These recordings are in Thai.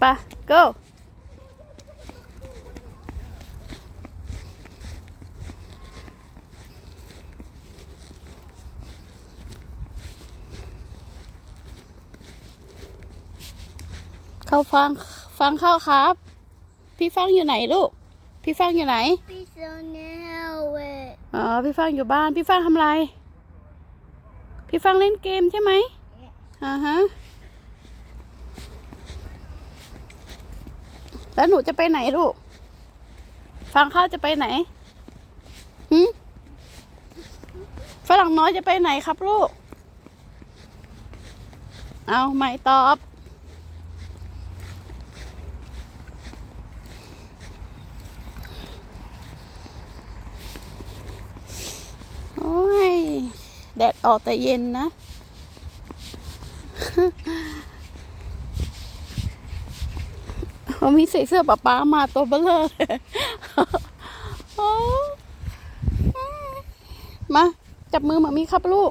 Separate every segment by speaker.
Speaker 1: ไป go เข้าฟังฟังเข้าครับ พี่ฟังอยู่ไหนลูก พี่ฟังอยู่ไหน
Speaker 2: Please don't know it.
Speaker 1: อ๋อ พี่ฟังอยู่บ้าน พี่ฟังทำอะไร พี่ฟังเล่นเกมใช่ไหมอ่าฮะ แล้วหนูจะไปไหนลูก ฟังข้าจะไปไหนหืมฝรั่งน้อยจะไปไหนครับลูก เอาไม่ตอบ โอ้ย แดดออกแต่เย็นนะ เขามีใส่เสื้อป๊าป๊ามาตัวเบลเลอร์เลยมา จับมือมามีครับลูก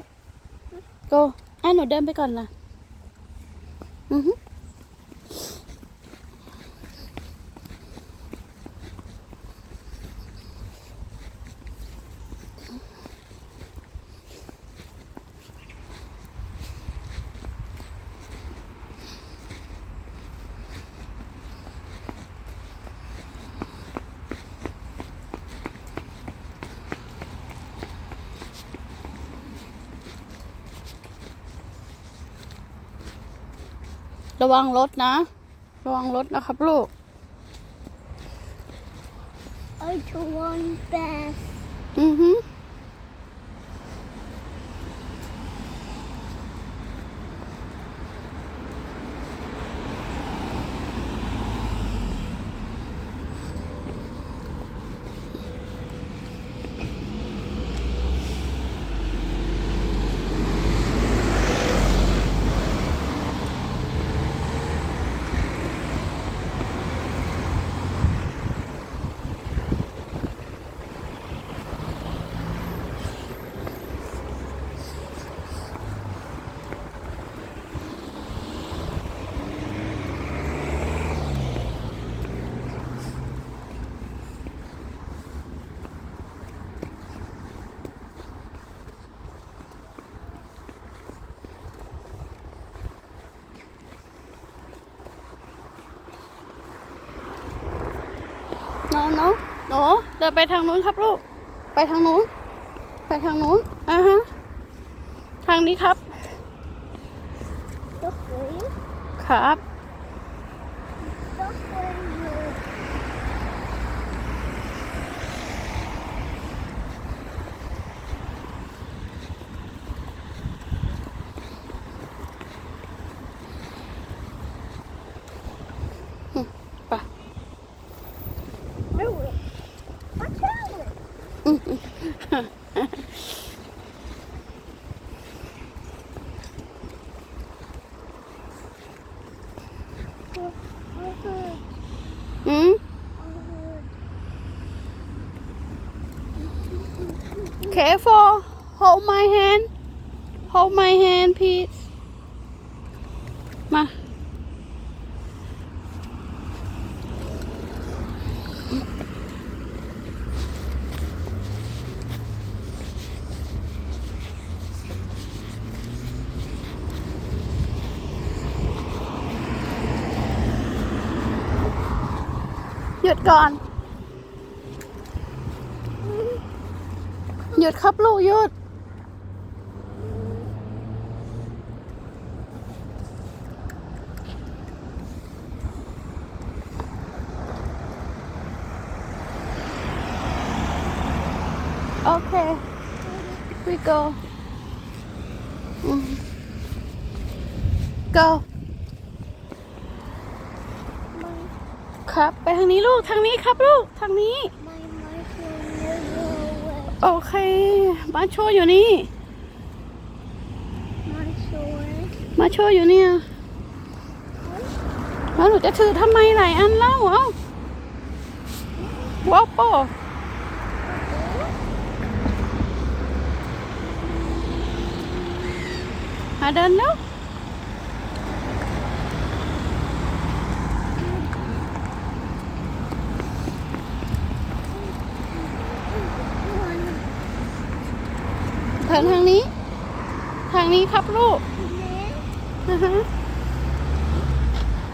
Speaker 1: โกอะหนูเดินไปก่อนนะอือฮึ ระวังรถนะ ระวังรถนะครับลูก
Speaker 2: I to one best.
Speaker 1: อื น้องน้องหนูเดินไปทางนู้นครับลูก ไปทางนู้น ไปทางนู้นอ่าฮะ ทางนี้ครับ
Speaker 2: Look green.
Speaker 1: ครับ Hmm? Careful. Hold my hand. Hold my hand, please. มา หยุดก่อน หยุดครับลูกหยุด โอเค we go อืม go ครับ ไปทางนี้ลูก ทางนี้ครับลูก ทางนี้ โอเค มาโชว์อยู่นี่ มาโชว์อยู่เนี่ยแล้วหนูจะถือทำไมหลายอันเล่าเอ้าว้าวโปหาเดินแล้ว ทางทางนี้ ทางนี้ครับลูก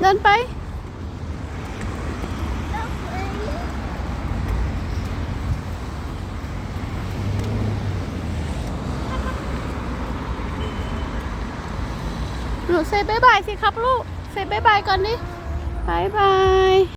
Speaker 1: เดินไป
Speaker 2: ล้วไป
Speaker 1: หนูเซบายบายสิครับลูก เซบายบายก่อนดิบายบาย